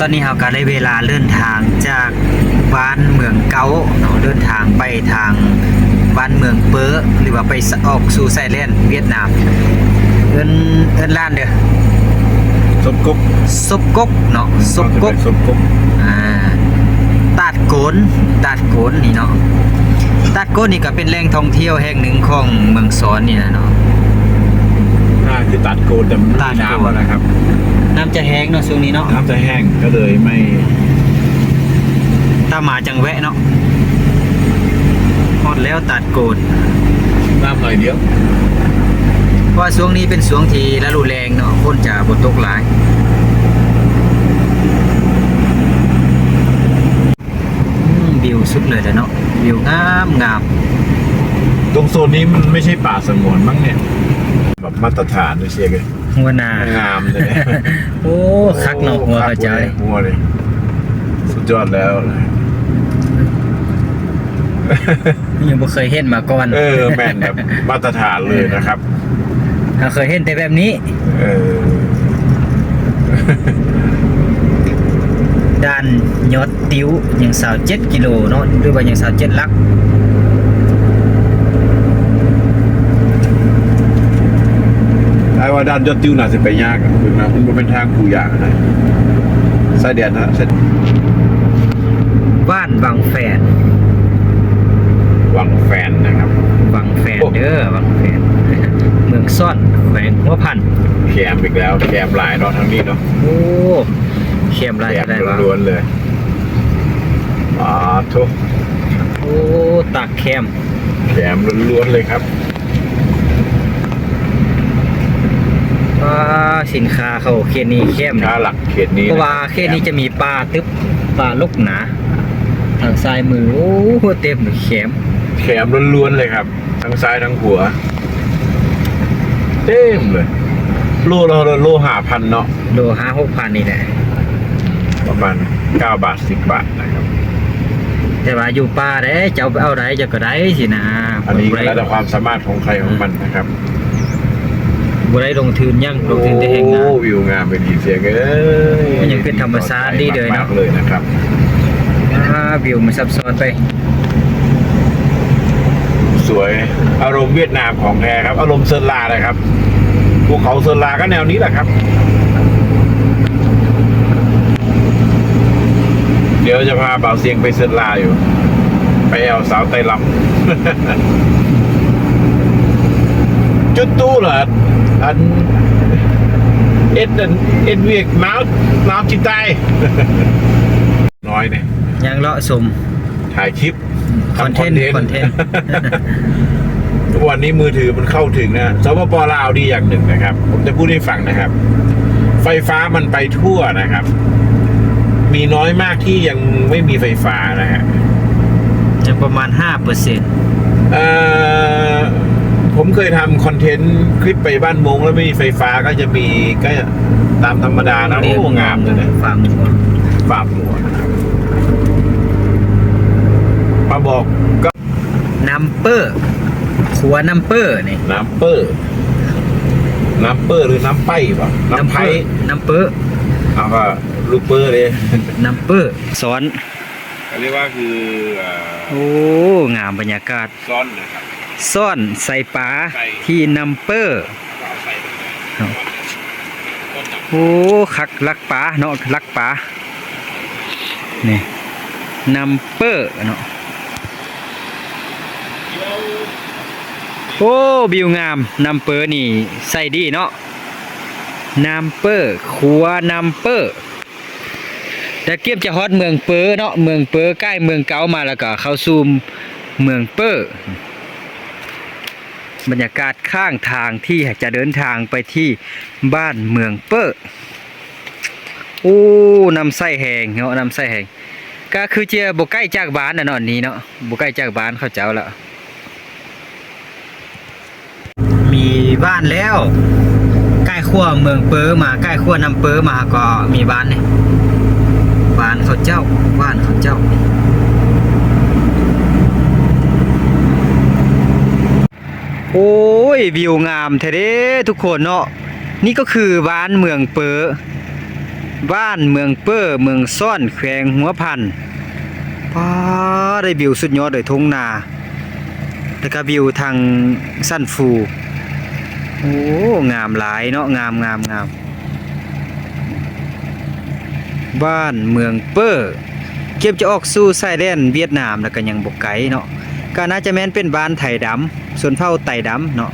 ตอนนี้เราก็ได้เวลาเดินทางจากบ้านเมืองเกาเนาะเดินทางไปทางบ้านเมืองเปอหรือว่าไปออกสู่ไซแลนด์เวียดนาม เอิ้นเอิ้นล้านเด้อสมกบซบกกเนาะซบกกสมกบอ่าตาดโกนตาดโกนนี่เนาะตาดโกนนี่ก็เป็นแหล่งท่องเที่ยวแห่งหนึ่งของเมืองสอนนี่นะเนาะน่าคือตัดโกนแต่ไม่ตัดมีโกนน้ำแล้วนะครับ น้ำจะแห้งเนาะช่วงนี้เนาะน้ำจะแห้งก็เลยไม่ ถ้ามาจังแวะเนาะฮอดแล้วตัดโกนน้ำหน่อยเดียวเพราะว่าช่วงนี้เป็นช่วงที่ฤดูแรงเนาะฝนจะบ่ตกหลายอืมวิวสุดเลยแต่เนาะวิวงามงามตรงโซนนี้มันไม่ใช่ป่าสงวนมั้งเนี่ยแบบมาตรฐานเลยเชียร์เลย หัวหน้างามเลยโอ้คักเนาะหัวกระจายหัวเลยสุดยอดแล้วยังบ่เคยเห็นมาก่อน เออแม่นแบบมาตรฐานเลยนะครับถ้าเคยเห็นแต่แบบนี้ เออด้านยอดติ้วยังสาวเจ็ดกิโลเนาะหรือว่ายังสาวเจ็ดลัก ไอ้ ว่าด้านยอดติ้วน่าจะไปยากอะคือนะมันเป็นทางกูอยากนะสายเดียนนะเส้นบ้านวังแฟนวังแฟนนะครับวังแฟนโอ้เด้อวังแฟน เมืองซ่อนแขวงหัวพันแคมอีกแล้วแคมหลายเนาะทั้งนี้เนาะโอ้เข้มไรแคก็มได้วะล้วนๆเลยอ่าทุกโอ้ตากแคมแคมล้วนๆเลยครับ ว่า สินค้าเขาเขตนี้เข้มค้าหลักเขตนี้เพราะว่าเขตนี้จะมีป่าตึบป่าลกหนา ทางซ้ายมือโอ้เต็มเลยเข้มแคมล้วนๆเลยครับ ทั้งซ้ายทั้งหัว เต็มเลย โลเราโลหาพันเนาะโลห้าหกพันนี่แหละประมาณ9บาท10บาทนะครับแต่ว่าอยู่ป่าเด้จะเอาไปเอาได้จะก็ได้สินะอันนี้ก็บ่แล้วได้แต่ความสามารถของใครของมันนะครับ บ่ได้ลงทุนยังลงทุนแต่เองนะโอ้วิวงามเป็นดีเสียงเอ้ยมันยังเป็นธรรมชาติดีเลยเนาะมากๆเลยนะครับ อ่าวิวมันซับซ้อนไป สวยอารมณ์เวียดนามของแท้ครับ อารมณ์เซินลาเลยครับภูเขาเซินลาก็แนวนี้แหละครับ เดี๋ยวจะพาบ่าวเสียงไปเซินลาอยู่ ไปแอวสาวไตลำ จุดตู้เหรอ อันเอ็ดอันเอ็ดเวียกน้าวน้าวจิตใจน้อยเนี่ยยังเลาะสมถ่ายคลิปคอนทำเทนต์คอนเทนต์ทุกวันนี้มือถือมันเข้าถึงนะสปปลาวดีอย่างหนึ่งนะครับ ผมจะพูดให้ฟังนะครับ ไฟฟ้ามันไปทั่วนะครับ มีน้อยมากที่ยังไม่มีไฟฟ้านะฮะจะประมาณ5เปอร์เซ็นต์เอ่อ ผมเคยทำคอนเทนต์คลิปไปบ้านมงแล้วไม่มีไฟฟ้าก็จะมีก็ตามธรรมดานะโอ้งามเลยนะฟาร์มหัวฝากหัวนะครับมาบอกก็นัมเปอร์ขัวนัมเปอร์นี่น้ำเปอร์น้ำเปอร์หรือน้ำไป้ป่ะน้ำไผ่นัมเปอร์เอาก็ลูกเปอร์เลยนัมเปอร์สอนเรียกว่าคือเอ่อโอ้งามบรรยากาศซ้อนนะครับ ซ่อนใส่ปลาใส่ที่นัมเปอร์เอาใส่ลงไปครับต้นน้โอ้คักลักปลาเนาะลักปลานี่นัมเปอร์เนาะโอ้บิวงามนัมเปอร์นี่ใส่ดีเนาะนัมเปอร์ขัวนัมเปอร์แต่เก็บจะฮอตเมืองเปอร์เนาะเมืองเปอร์ใกล้เมืองเก่ามาแล้วก็เข้าสู่เมืองเปอร์ บรรยากาศข้างทางที่จะเดินทางไปที่บ้านเมืองเปอร์โอ้นำไส้แหงเนาะนำไส้แหงก็คือเจียบใกล้จากบ้านน่ะนอนนี้เนาะบุใกล้จากบ้านเขาเจ้าแล้วมีบ้านแล้ว ใกล้ขั้วเมืองเปอร์มาใกล้ขั้วนำเปอร์มาก็มีบ้านเนี่ยบ้านเขาเจ้าบ้านเขาเจ้า โอ้ยวิวงามแท้เด้ทุกคนเนาะนี่ก็คือบ้านเมืองเปอบ้านเมืองเป้อเมืองซ่อนแขวงหัวพันป้าได้วิวสุดยอดเลยทุ่งนาแล้วก็วิวทางสั้นฟูโอ้งามหลายเนาะงามงามงามบ้านเมืองเป้อเก็บจะออกสู่ชายแดนเวียดนามแล้วก็ยังบ่ไกลเนาะ ก็น่าจะแม่นเป็นบ้านไทยดำส่วนเผ่าไต่ดำเนาะ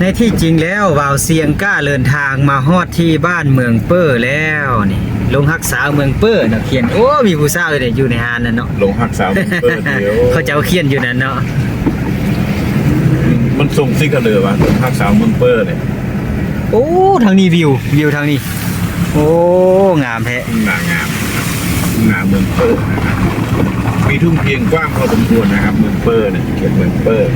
ในที่จริงแล้ววาวเสียงกล้าเดินทางมาฮอดที่บ้านเมืองเป้อแล้วนี่ ลงฮักษาเมืองเป้อเนาะเขียนโอ้มีผู้สาวเลยอยู่ในหานนั่นเนาะลงหักสาวเปิดเดี๋ยวเขาจะเอาเขียนอยู่นั่นเนาะมันส่งซิกกันเลยวะลงหักสาวเมืองเปิดเนี่ยโอ้ทางนี้วิววิวทางนี้ โอ้งามแท้หนางามหนาเมืองเปิดนะครับมีทุ่งเพียงกว้างพอสมควรนะครับเมืองเปิดเนี่ยเขียนเมืองเปิด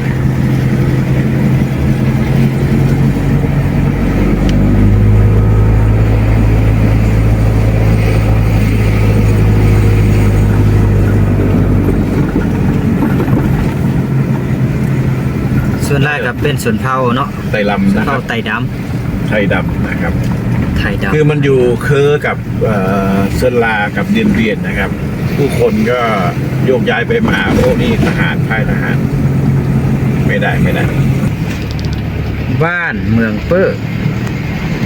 ส่วนแรกก็เป็นส่วนเผาเนาะไตรลำนะคเผารับไต่ดไทยดำนะครับำไทยดำคือมันอยู่เคอกับเอ่อเซนลากับเดียนเรียนนะครับ ผู้คนก็โยกย้ายไปมาโอ้นี่ทหารค่ายทหาร ไม่ได้ไม่ได้ บ้านเมืองเป้อ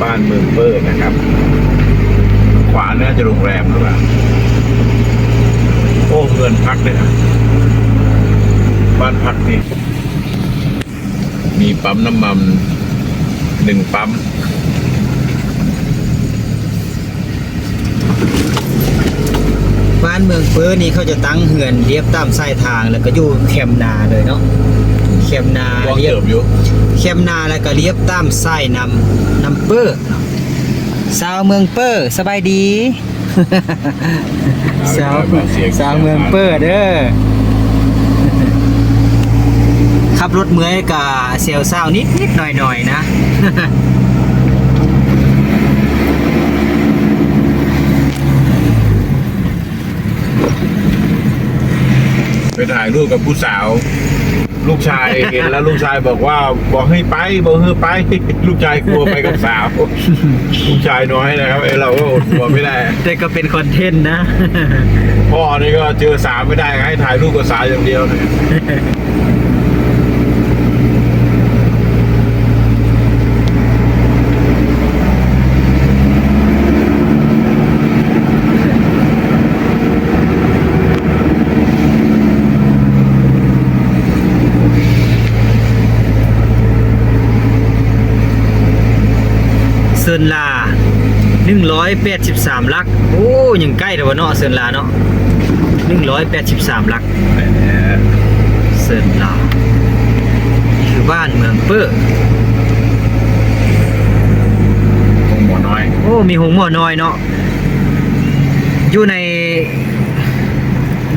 บ้านเมืองเปิดนะครับ ขวาน่าจะโรงแรมหรือเปล่าโอ้เงินพักเลยนะบ้านพักนี่ มีปั๊มน้ำมันหนึ่งปั๊ม บ้านเมืองเป้อนี่เขาจะตั้งเหือนเรียบตามสายทางแล้วก็อยู่แคมป์นาเลยเนาะแคมป์นาว่างเรียบเติบอยู่เข้มนาแล้วก็เรียบตามไส้นำนำเปอร์สาวเมืองเปอร์สบายดีสาวสาวเมืองเปอร์เด้อ ขับรถเมื่อยกับเซลเศร้านิดนิดหน่อยหน่อยๆนะ ไปถ่ายรูปกับผู้สาว ลูกชายเห็นแล้วลูกชายบอกว่าบอกให้ไปบอกให้ไป ลูกชายกลัวไปกับสาว ลูกชายน้อยนะครับไอเราก็อดกลัวไม่ได้ แต่ก็เป็นคอนเทนต์นะ พ่อนี่ก็เจอสาวไม่ได้ให้ถ่ายรูปกับสาวอย่างเดียวนะ ซินลา183ลัก โอ้ยังใกล้แต่ว่าเนาะเซินลาเนาะ183ลักแหมเซินลาวนี่คือบ้านเมืองเป้อของหมอน้อย โอ้มีหงส์หมอน้อยเนาะอยู่ใน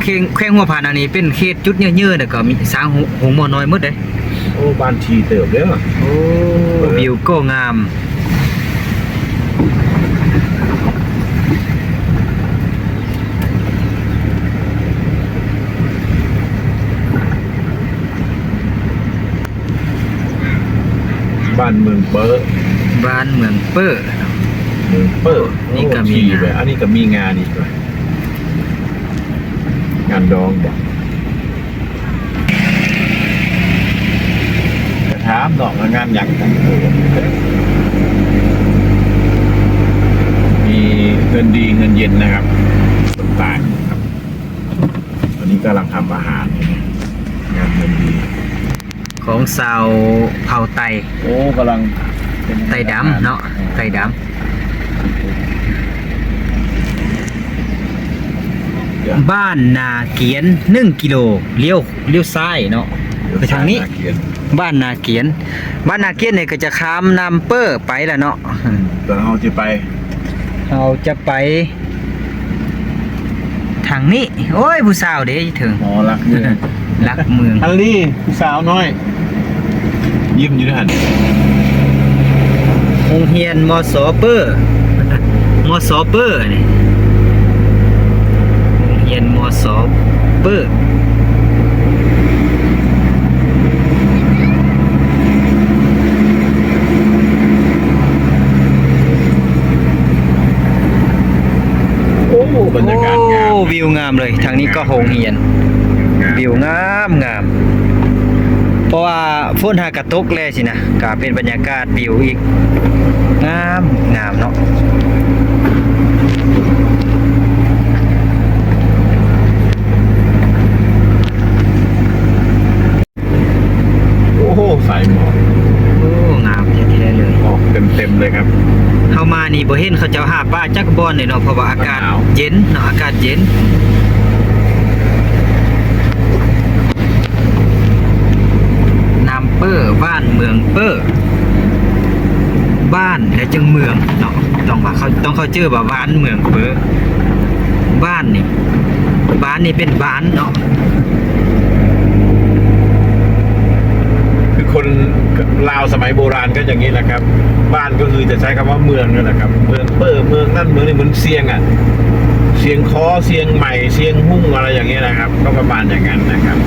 เขงแขวงหัวผานอันนี้เป็นเขตจุดเยอะๆแล้วก็มีสร้างหงหงส์หมอน้อยหมดเลยโอ้บ้านทีเติบเด้อโอ้วิวก็งาม บ้านเมืองเปิดบ้านเมืองเป้อเมืองเปิดนี่ก็มีโอ้ทีเลยอันนี้ก็มีงานอีกเลยงานดองบอกจะถามดอกว่างานหยังกันโอ้มีเงินดีเงินเย็นนะครับต่างๆครับตอนนี้กำลังทำอาหารอยู่เนี่ยงานเงินดี ของสาวเผ่าไตโอ้กำลังเป็นไตดำเนาะไตดเดี๋ยวำบ้านนาเกียน1กิโลเลี้ยวเลี้ยวซ้ายเนาะไปทางนี้เขียนบ้านนาเกียน บ้านนาเกียนเนี่ยก็จะข้ามนำเปอร์ไปแหละเนาะตอนเราจะไป เราจะไป ทางนี้ โอ้ยผู้สาวเด้ถึงหมอรักเมืองรักเมืองฮันลี่สาวน้อย ยิ้มอยู่ด้วยหันโรงเรียนมสเปอร์มอสอเปอร์นี่โรงเรียนมอสอเปอร์โอ้บรรยากาศงามโอ้วิวงามเลย ทางนี้ก็โรงเรียน วิวงามงาม เพราะว่าฝนหากระตกแลสินะก็เป็นบรรยากาศวิวอีกงามงามเนาะโอ้โหสายหมอกโอ้งามแท้ๆเลยหมอกเต็มๆเลยครับเข้ามานี่บ่เห็นเขาเจ้าหาป้าจักบอนเลยเนาะเพราะว่าอากาศหนาวเย็นเนาะอากาศเย็น นาม เปอร์บ้านเมืองเปอร์บ้านและจึงเมืองเนาะต้องว่าเขาต้องเขาเจอว่าบ้านเมืองเปอร์บ้านนี่บ้านนี่เป็นบ้านเนาะคือคนลาวสมัยโบราณก็อย่างนี้แหละครับ บ้านก็คือจะใช้คำว่าเมืองนั่นแหละครับ เมืองเปิดเมืองนั่นเมืองนี่เหมือนเสียงอะเสียงคอเสียงใหม่เสียงหุ้งอะไรอย่างเงี้ยนะครับ ก็ประมาณอย่างนั้นนะครับ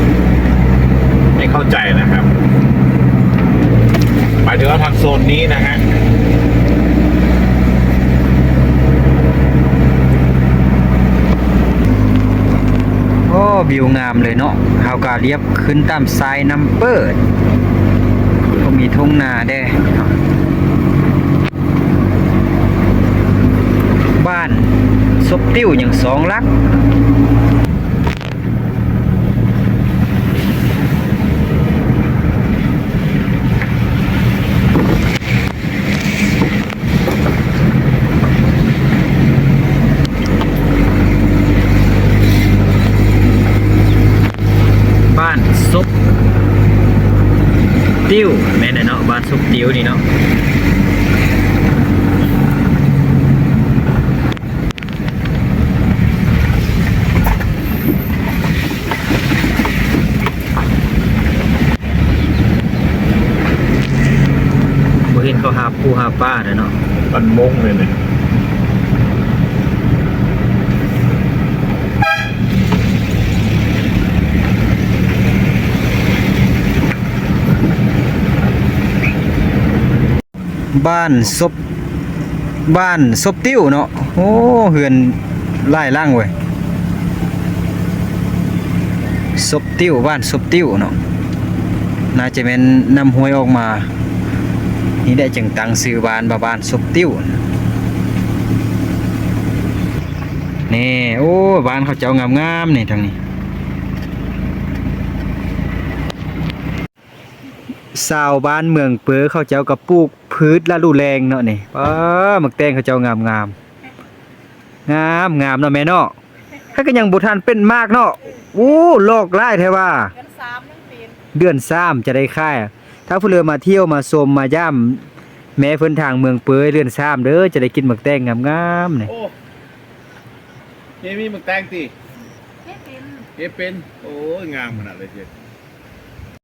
ให้เข้าใจนะครับ มายถึงว่าทางโซนนี้นะฮะโอ้วิวงามเลยเนาะเฮาก็เรียบขึ้นตามทรายน้ำเปิดก็มีทุ่งนาแด้บ้านซบติ้วอย่างสองลัก บ้านซบติ้วแม่นน่ะเนาะบ้านซบติ้วนี่เนาะเห็นเขาหาปูหาป้าเด้อเนาะมันมงเลยเนี่ย บ้านซบบ้านซบติ้วเนาะโอ้เฮือนไล่ล่างเว้ยซบติ้วบ้านซบติ้วเนาะน่าจะเป็นนำหวยออกมา นี่ได้จึงตังซื้อบ้านบาบ้านซบติ้วนี่โอ้บ้านเขาเจ้างามๆนี่ทางนี้ สาวบ้านเมืองเปือเขาเจ้ากับปลูกพืชละลูแรงเนาะนี่ป้าหมึกแตงเขาเจ้างามงามงามงามเนาะแม่เนาะถ้าก็ยังบ่ทันเป็นมากเนาะอู้โลกไล่แท้ว่ากันสามนั่งปีนเดือนสามจะได้ค่ายถ้าผู้เรือมาเที่ยวมาชมมาย่ำแม้เพิ่นทางเมืองเปือเดือนสามเด้อจะได้กินหมึกแตงงามๆนี่โอ้นี่มีหมึกแตงตีเฮ็ดเป็นเอะเป็นโอ้ยงามขนาดเลยเจ๊